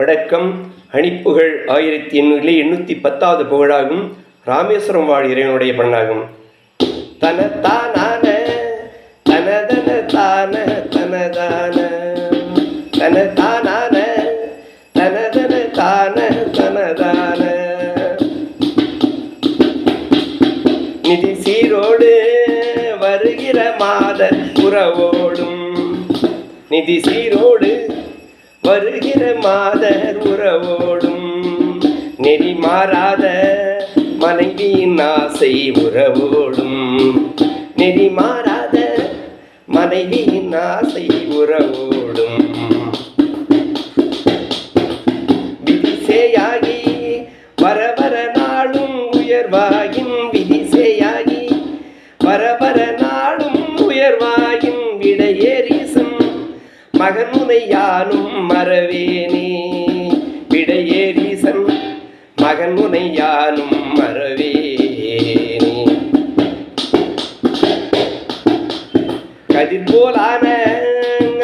வடக்கம் அணிப்புகழ் ஆயிரத்தி எண்ணூறிலே எண்ணூற்றி பத்தாவது புகழாகும். ராமேஸ்வரம் வாழ் இறைவனுடைய பண்ணாகும் தன தானான தனதன தான தனதான தன தானான தனதன தான தனதான நிதி சீரோடு வருகிற மாத உறவோடும். நிதி சீரோடு வருகிற மாதர் உறவோடும் நெறி மாறாத மனைவியின் ஆசை உறவோடும். நெறி மாறாத மனைவியின் ஆசை உறவோடும். விதிசேயாகி வர வர நாளும் உயர்வாயின் விதிசேயாகி வர வர மகனுனை யானும் மறவேனே. விடையேறீசன் மகன் உனை யானும் மறவேனே. கதிர் போலான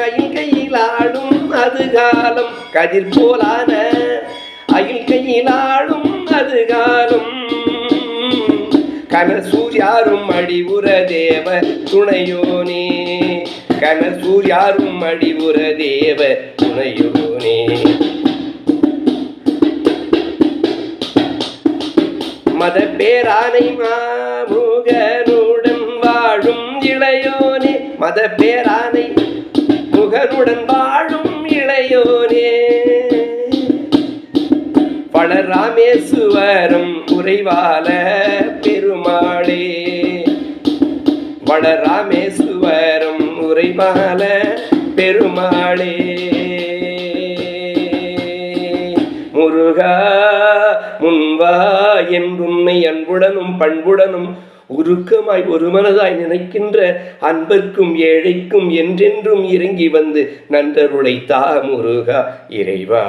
அயில் கையில் ஆடும் அது காலம் கதிர் போலான அயில் கையில் ஆடும் அது காலம் கன கனசூர்யாரும் அடிவுற தேவ துணையோனே. கனசூர்யாரும் அடிவுற தேவ துணையோனே மத பேரானை மாமுகனுடன் வாழும் இளையோனே. மத பேரானை முகனுடன் வாழும் இளையோனே. வளராமேசுவரம் குறைவால பெருமாளே. வளராமேசுவரம் பால பெருமாளே. முருகா முன்வா என்றுன்னை அன்புடனும் பண்புடனும் உருக்கமாய் ஒரு மனதாய் நினைக்கின்ற அன்பர்க்கும் ஏழைக்கும் என்றென்றும் இறங்கி வந்து நன்றருளை தா முருகா இறைவா.